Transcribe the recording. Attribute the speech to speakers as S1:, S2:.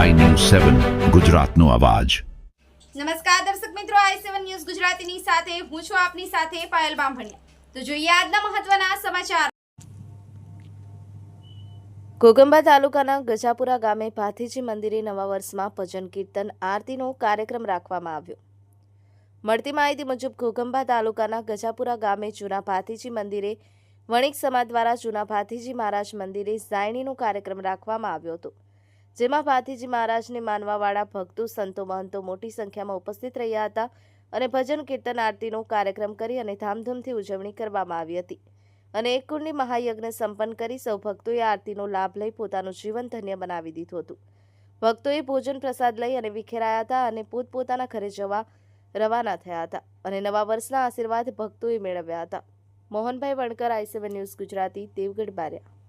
S1: સેવન ગુજરાતનો અવાજ.
S2: નમસ્કાર દર્શક મિત્રો આઈ સેવન ન્યૂઝ ગુજરાતીની સાથે હું છું આપની સાથે પાયલ બામભણિયા. તો જોઈએ આજના મહત્વના સમાચાર.
S3: ઘોગંબા તાલુકાના ગજાપુરા ગામે ભાથીજી મંદિરે નવા વર્ષમાં ભજન કીર્તન આરતીનો કાર્યક્રમ રાખવામાં આવ્યો. મળતી માહિતી મુજબ ઘોગંબા તાલુકાના ગજાપુરા ગામે જૂના ભાથીજી મંદિરે વણિક સમાજ દ્વારા જૂના ભાથીજી મહારાજ મંદિરે ઝાયણીનો કાર્યક્રમ રાખવામાં આવ્યો હતો. જેમાં ભાતીજી મહારાજને માનવાવાળા ભક્તો, સંતો, મહંતો મોટી સંખ્યામાં ઉપસ્થિત રહ્યા હતા અને ભજન કીર્તન આરતીનો કાર્યક્રમ કરી અને ધામધૂમથી ઉજવણી કરવામાં આવી હતી. અને એક કુંડની મહાયજ્ઞ સંપન્ન કરી સૌ ભક્તોએ આરતીનો લાભ લઈ પોતાનું જીવન ધન્ય બનાવી દીધું હતું. ભક્તોએ ભોજન પ્રસાદ લઈ અને વિખેરાયા હતા અને પોતપોતાના ઘરે જવા રવાના થયા હતા અને નવા વર્ષના આશીર્વાદ ભક્તોએ મેળવ્યા હતા. Mohanbhai Vankar, I seven news Gujarati, Devgadh Baria.